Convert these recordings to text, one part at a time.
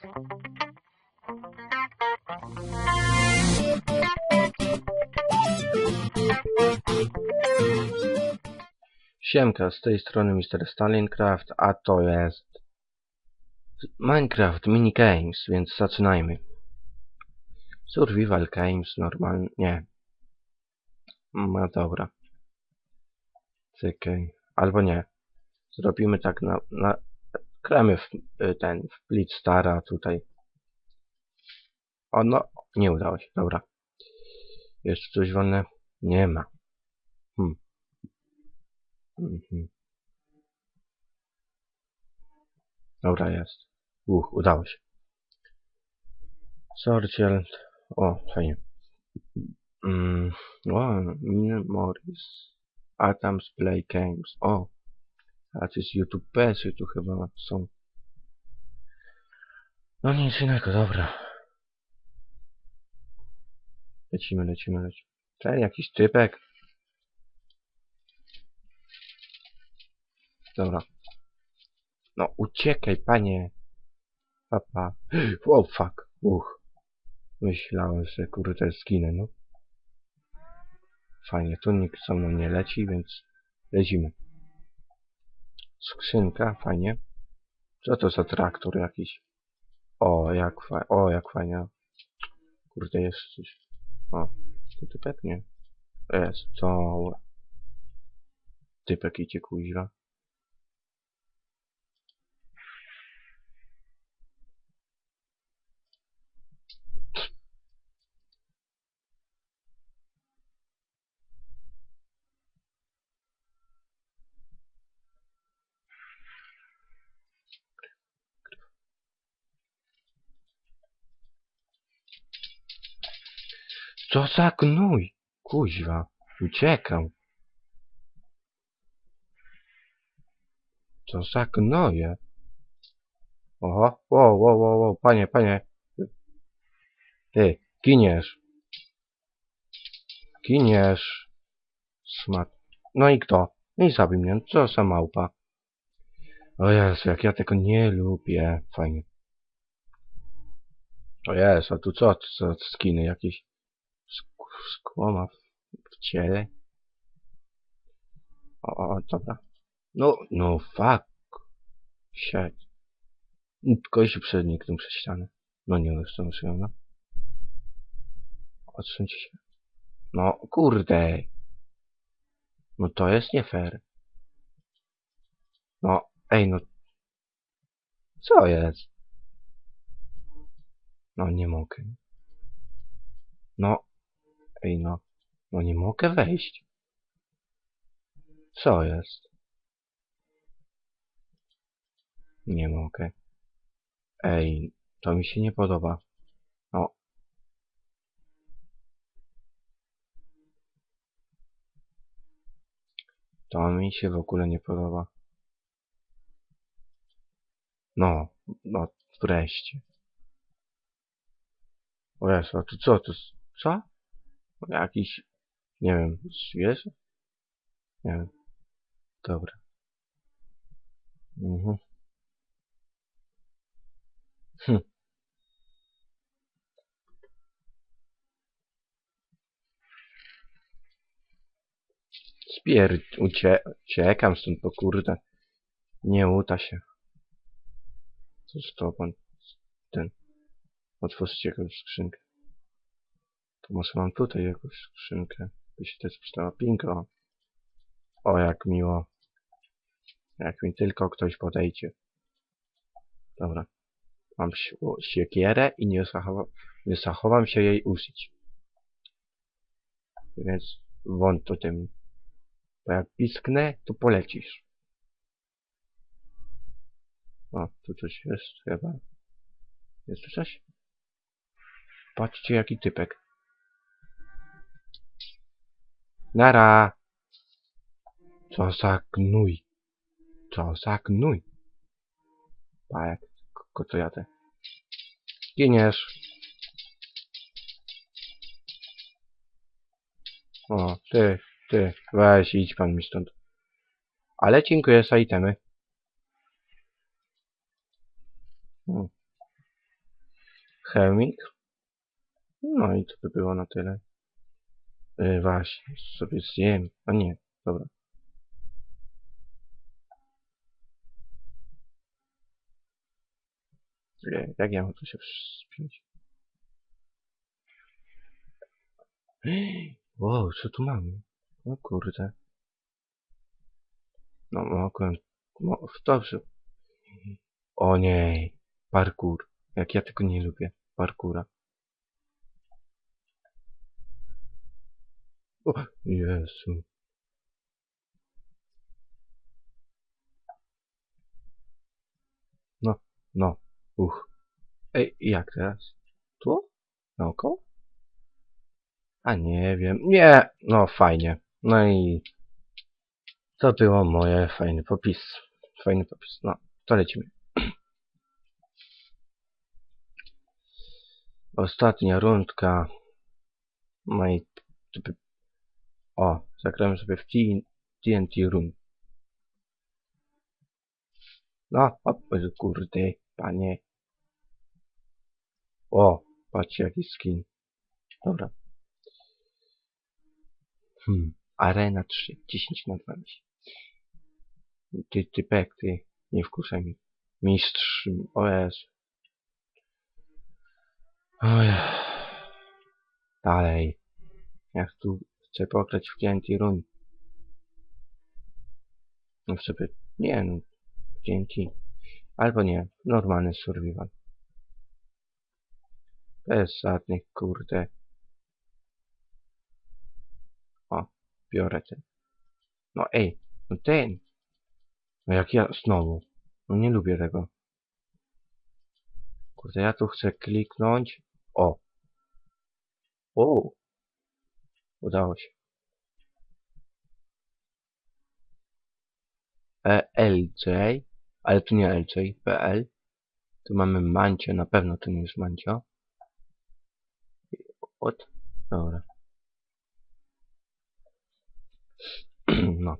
Siemka, z tej strony Mr. Stalincraft, a to jest Minecraft Minigames, więc zaczynajmy. Survival Games, normalnie, nie. No dobra. Cykaj. Albo nie. Zrobimy tak na... na kremy w, y, ten, w Blitz Stara tutaj. O no, nie udało się, dobra. Jeszcze coś wolne? Nie ma. Hmm. Mhm. Dobra, jest. Uch, udało się. Sorciel. O, fajnie. Mm, o, Memories. Adams Play Games. O, a to jest YouTube y tu chyba są. No nic innego, dobra. Lecimy, lecimy, lecimy. Ten jakiś typek. Dobra. No uciekaj, panie. Papa. Oh fuck. Uch. Myślałem, że kurde zginę, no. Fajnie, tu nikt za mną nie leci, więc lecimy. Skrzynka, fajnie. Co to za traktor jakiś? O, jak fajnie, o, jak fajnie. Kurde, jest coś. O, to typek? Nie. Jest, to... Typek idzie kuźwa. Co za gnój? Kuźwa, uciekał. Co za gnoje? Oho, wo, wo, wo, wo, panie, panie. Ty, giniesz. Giniesz. Smat. No i kto? No i zabił mnie. Co za małpa. O Jezu, jak ja tego nie lubię. Fajnie. O Jezu, a tu co? Co skiny jakieś? Szkło ma w ciele. O, o, dobra. No, no, fuck. Shit. Gościu przeniknął przez ścianę. No nie, już to muszę, no. Odsuńcie się. No, kurde. No to jest nie fair. No, ej, no. Co jest? No, nie mogę. No, ej, no. No nie mogę wejść. Co jest? Nie mogę. Ej, to mi się nie podoba. No. To mi się w ogóle nie podoba. No, no, wreszcie. O Jezu, a to co, to co? Jakiś, nie wiem, zwierzę? Nie wiem. Dobra. Mhm. Hm. Spier... Ucie... Uciekam stąd, bo kurde. Nie uda się. Co z tobą? Ten. Otwórzcie jakąś skrzynkę. To może mam tutaj jakąś skrzynkę. By się też przydała pinko. O, jak miło. Jak mi tylko ktoś podejdzie. Dobra. Mam si- siekierę i nie, zachowa nie zachowam się jej użyć. Więc wąt to tym. Bo jak pisknę, to polecisz. O, tu coś jest chyba. Jest tu coś? Patrzcie jaki typek. Nara! Co za gnój. Co za gnój. Pa jak ko to jadę. Giniesz. O, ty, ty, weź idź pan mi stąd. Ale dziękuję za itemy. Hmm. Chemik. No i to by było na tyle. Yy, właśnie, sobie zjem. A nie, dobra. Nie, jak ja mam tu się wspiąć? Wow, co tu mamy? O kurde. No mogłem... No, dobrze. O nie, parkour. Jak ja tego nie lubię, parkoura. O, Jezu. No, no, uch. Ej, jak teraz? Tu? Naokoło? A nie wiem. Nie! No, fajnie. No i... To było moje fajny popis. Fajny popis. No, to lecimy. Ostatnia rundka. No i... O, zagramy sobie w TNT Room. No, o, Jezu, kurde, panie. O, patrzcie jaki skin. Dobra. Hmm. Arena 3. 10 na 12. Ty, typek, ty. Nie wkurzaj mi. Mistrz. O Jezu. Oj. Dalej. Jak tu chcę pograć w TNT Run. No sobie. Nie no. TNT. Albo nie. Normalny survival. Bez żadnych kurde. O. Biorę ten. No ej. No ten. No jak ja znowu. No nie lubię tego. Kurde, ja tu chcę kliknąć. O. O. Udało się. E, LJ. Ale tu nie LJ. PL. Tu mamy Mancio. Na pewno to nie jest Mancio. What? Dobra. no.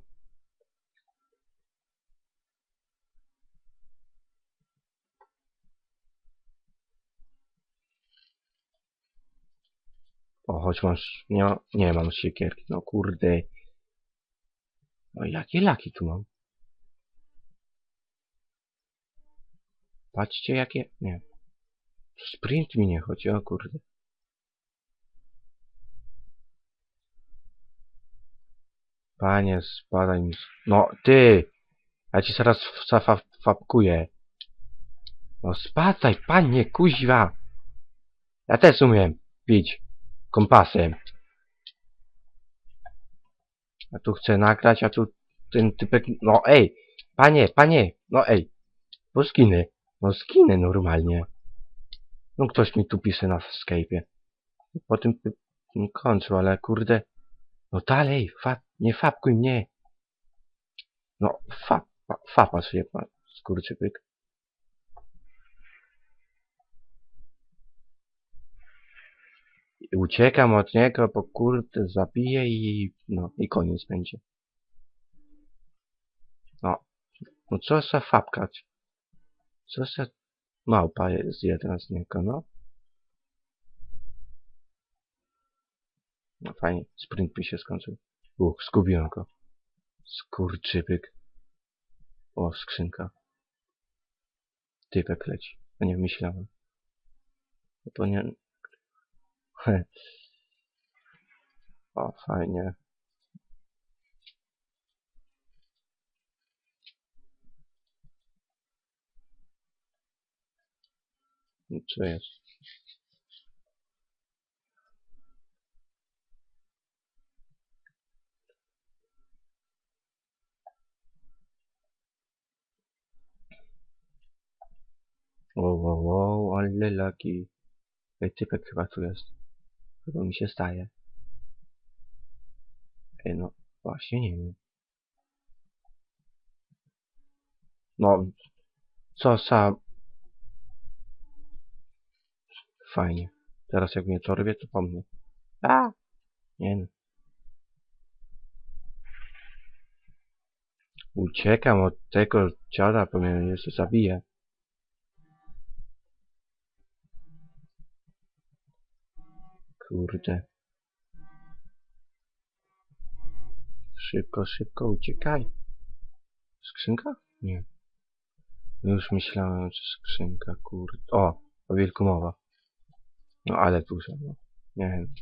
O, choć masz... Nie, nie mam siekierki. No kurde. No jakie laki tu mam? Patrzcie jakie... Nie. Sprint mi nie chodzi, o kurde. Panie, spadaj mi... No, ty! Ja ci zaraz zafapkuję. No spadaj, panie, kuźwa! Ja też umiem pić kompasem. A tu chcę nagrać, a tu ten typek... No ej! Panie, panie! No ej! Bo skiny. No skiny normalnie. No ktoś mi tu pisze na Skype'ie. Po tym końcu, ale kurde... No dalej, fa nie fapkuj mnie. No, fa fa fapa się pan, skurczybyk. Uciekam od niego, bo kurde zabiję i... no, i koniec będzie. No, no co za fapka? Co za małpa jest jedna z niego, no? No fajnie, sprint by się skończył. Uch, zgubiłem go. Skurczybyk. O, skrzynka. Typek leci. No nie, myślałem. Nie... O, fajnie. No, Co jest? Wow, wow, wow, ale laki. Ej, typek chyba tu jest. Chyba mi się staje. Ej, no, właśnie nie wiem. No, co za... Fajnie. Teraz jak mnie czorwie, to po mnie. A! Nie no. Uciekam od tego dziada, bo mnie jeszcze zabije. Kurde. Szybko, szybko, uciekaj. Skrzynka? Nie. Już myślałem, że skrzynka, kurde. O, o wilku mowa. No ale dużo, no. Nie wiem.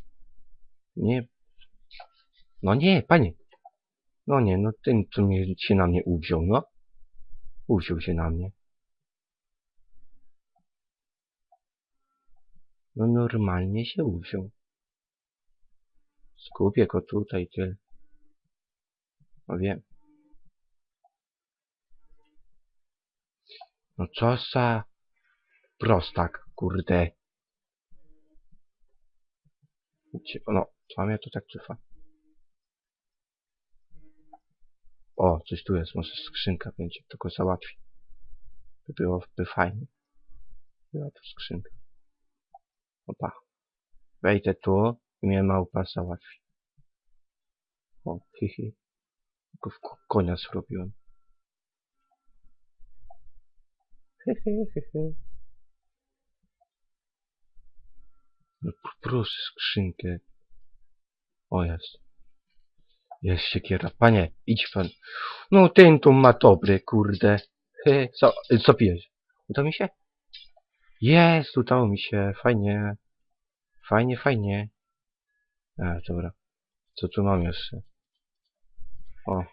Nie. No nie, panie. No nie, no ten, co mnie, się na mnie uwziął, no. Uwziął się na mnie. No normalnie się uwziął. Skupię go tutaj, tyle. No wiem. No co za prostak, kurde. No, co mnie to tak cofa? O, coś tu jest, może skrzynka będzie, to go załatwi. By było by fajnie. Była to skrzynka. Opa. Wejdę tu mnie małpa załatwi. O, hihi. Tylko w ko- konia zrobiłem. No proszę skrzynkę. O jest. Jest siekiera. Panie, idź pan. No ten tu ma dobre, kurde. He, co, co pijesz? Udało mi się? Jest, udało mi się. Fajnie. Fajnie, fajnie. A, dobra. Co tu mam jeszcze? O.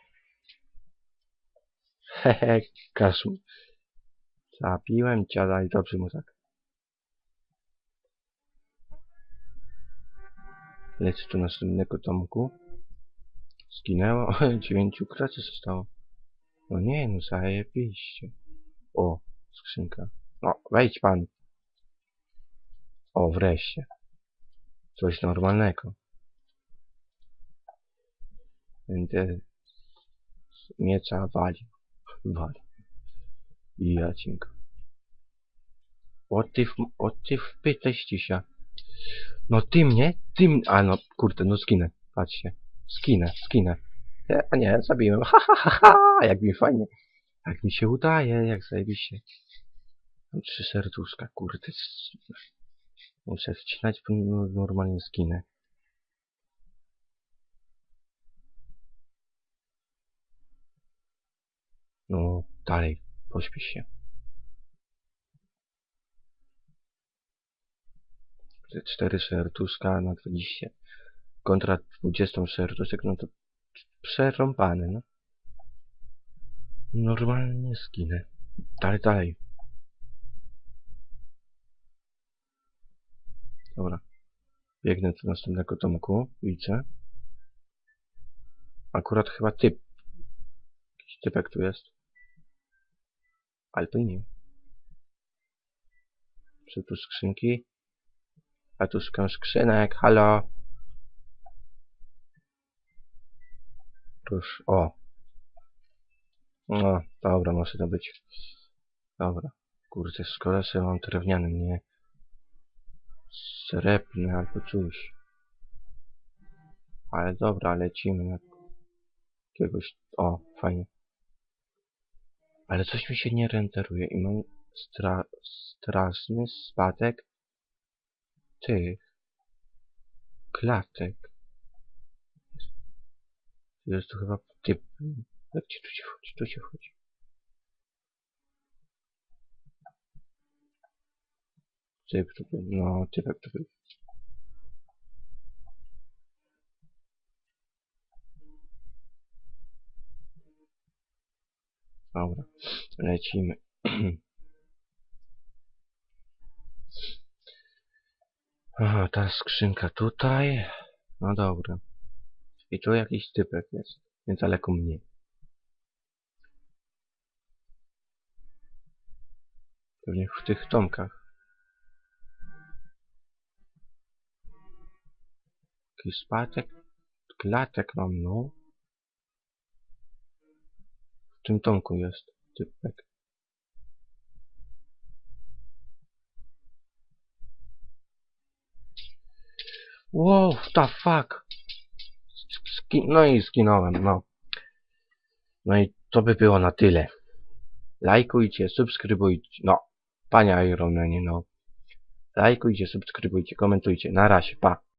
Hehe, kaszu. Zabiłem dziada i dobrze mu tak. Lecę do następnego domku. Zginęło. Dziewięciu kraczy zostało. No nie, no zajebiście. O, skrzynka. No, wejdź pan. O, wreszcie. Coś normalnego. Będę z mieca walił. Walił. I ja cinko. O ty, o ty wpytaj ścisia. No ty mnie? Ty mnie? A no, kurde, no skinę. Patrzcie. Skinę, skinę. A nie, zabiłem. Ha, ha, ha, ha, jak mi fajnie. Jak mi się udaje, jak zajebiście. Mam trzy serduszka, kurde. Muszę wcinać, no, normalnie skinę. No, dalej, pośpiesz się. Te cztery serduszka na 20. Kontra 20 serduszek, no to przerąbane, no. Normalnie skinę. Dalej, dalej. Dobra. Biegnę do następnego domku. Widzę. Akurat chyba typ. Jakiś typek tu jest. Albo i nie. Czy tu skrzynki? A tu szukam skrzynek. Halo. Proszę. O. No, dobra, może to być. Dobra. Kurde, skoro sobie mam drewniany, nie srebrny albo coś. Ale dobra, lecimy na jakiegoś... O, fajnie. Ale coś mi się nie renderuje i mam stra straszny spadek tych klatek. Jest tu chyba typ. Jak ci tu się wchodzi? Tu się wchodzi. Typ tu. No, typek tu. Dobra, lecimy. Aha, ta skrzynka tutaj. No dobra. I tu jakiś typek jest. Niedaleko mnie. Pewnie w tych domkach. Jakiś spadek. Klatek mam, no. Tym domku jest typek. Wow, the fuck. Ski no i skinąłem, no. No i to by było na tyle. Lajkujcie, subskrybujcie. No, panie Ironmanie, no. Lajkujcie, subskrybujcie, komentujcie. Na razie, pa.